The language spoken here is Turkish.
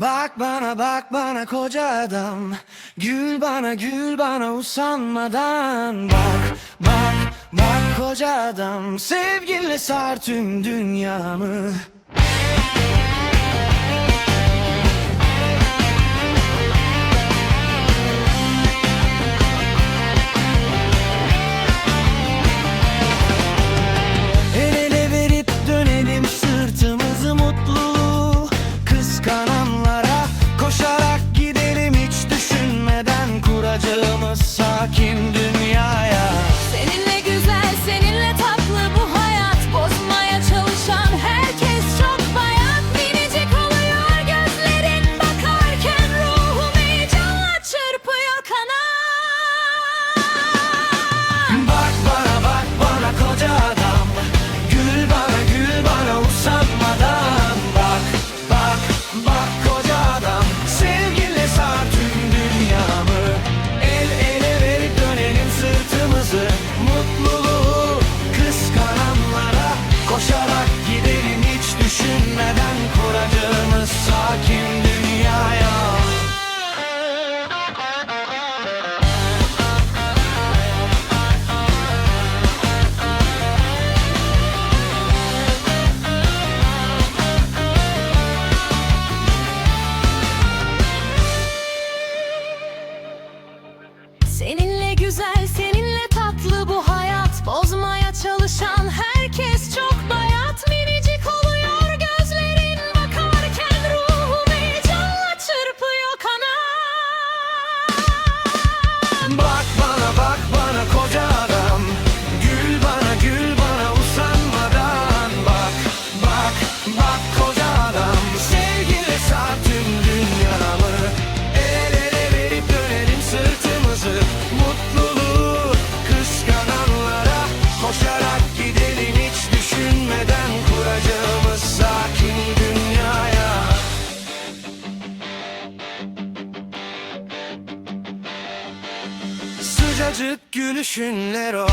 Bak bana bak bana koca adam. Gül bana gül bana usanmadan. Bak bak bak koca adam. Sevgiyle sar tüm dünyamı Seninle güzel, seninle tatlı bu hayat. Bozmaya çalışan herkes çok bayat. Minicik oluyor gözlerin bakarken Ruhum heyecanla çırpıyor kanat Bak bana bak bana koca adam. Gül bana gül bana usanmadan. Bak bak bak Sıcacık gülüşünler o